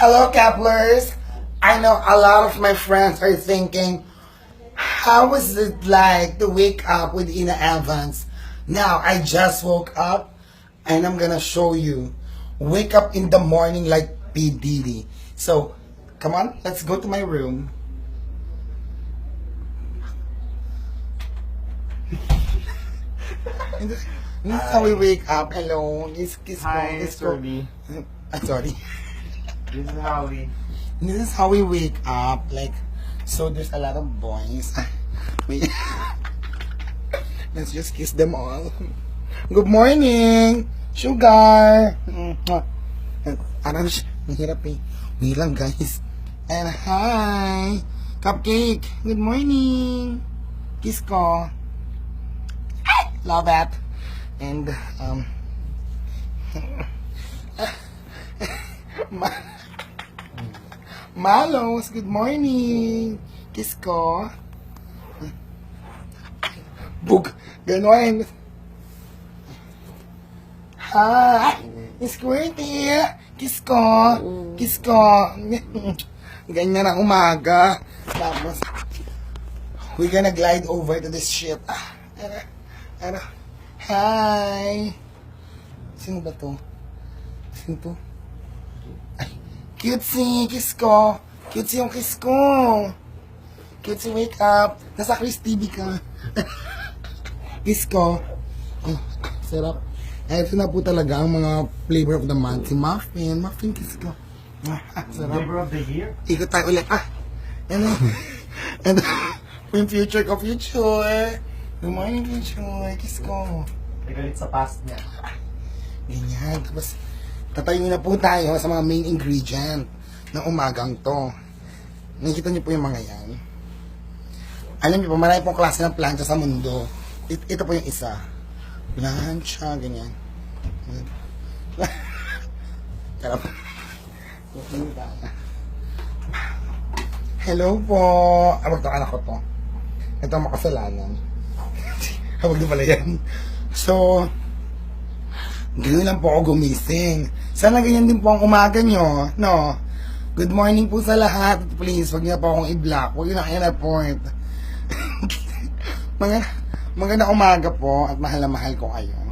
Hello, Keplers. I know a lot of my friends are thinking, how was it like to wake up with Ina Evans? Now, I just woke up and I'm gonna show you. Wake up in the morning like P. Diddy. So, come on, let's go to my room. And this this is how we wake up. Hello. Kiss, kiss Hi, kiss ko. Sorby. I'm sorry. This is Howie. This is how we wake up. Like, so there's a lot of boys. Wait. Let's just kiss them all. Good morning, sugar. Mwah. Parang siya, ang hirap eh. Lang guys. And hi, cupcake. Good morning. Kiss ko. Love that. And, um, Ma- Malos, good morning. Kiss ko. Bug, ganon. Hi, Squirty. Kiss ko. Kiss ko. Ganyan ang umaga. Tapos, we gonna glide over to this ship. Ah, ano. Hi. Sino ba to? Sino to? Cutesy, kiss ko. Cutesy yung kiss ko. Cutesy, wake up. Nasa Chris TV ka. kiss ko. Oh, sarap. Eh, ito na po talaga ang mga flavor of the month. Si Muffin. Muffin, kiss ko. Ah, sarap. Flavor of the year? Ikot tayo ulit. Ah! And then, yung future ko, future. Good morning, future. Kiss ko. Nagalit sa past niya. Ganyan. Tapos, tatayo na po tayo sa mga main ingredient ng umagang to. Nakikita niyo po yung mga yan. Alam niyo po, marami pong klase ng plancha sa mundo. It- ito po yung isa. Plancha, ganyan. Sarap. Hello po. Abag to, anak ko to. Ito ang makasalanan. Habag na pala yan. So, Ganun lang po ako gumising. Sana ganyan din po ang umaga nyo, no? Good morning po sa lahat. Please, wag niyo po akong i-block. Huwag niyo na kayo na-point. mga, magandang umaga po at mahal na mahal ko kayo.